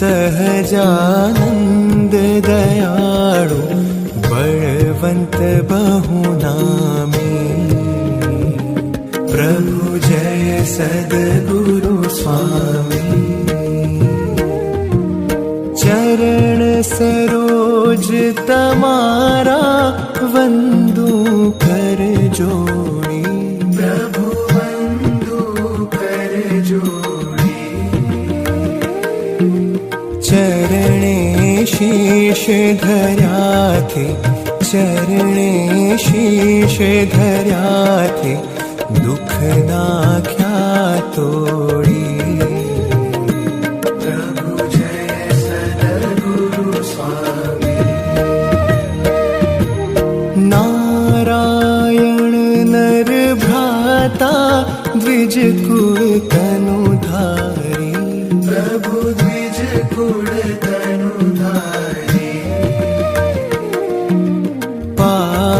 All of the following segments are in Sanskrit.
सहजानन्द दयाळु बलवन्त बहुनामी। प्रभु जय सद्गुरु स्वामी। चरण सरोज तमारा वन्दु कर जोड़ी शीश धर्याथे चरणे शीश धर्याथे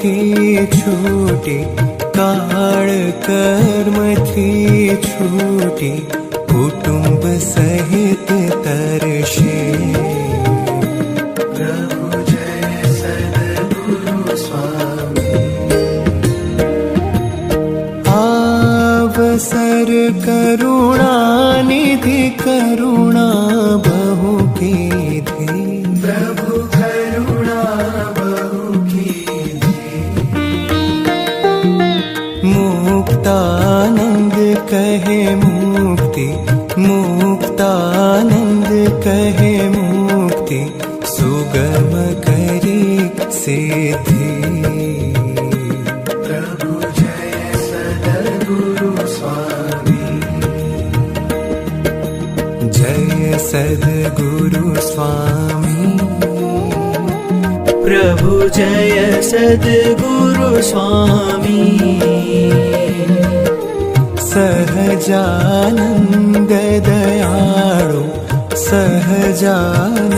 कर्मथी छूटी काळ कर्मथी छूटी कुटुंब सहित तरशे। प्रभु जय सद्गुरु स्वामी। आवसर करुणा निधि करुणा बहु कीधी मुक्तानंद कहे मुक्ति मुक्तानंद कहे मुक्ति सुगम करी सिद्धि प्रभु जय स्वामी। जय सद्गुरु स्वामी। प्रभु जय सद्गुरु स्वामी। सहजानन्द दयाळु सहजानन्द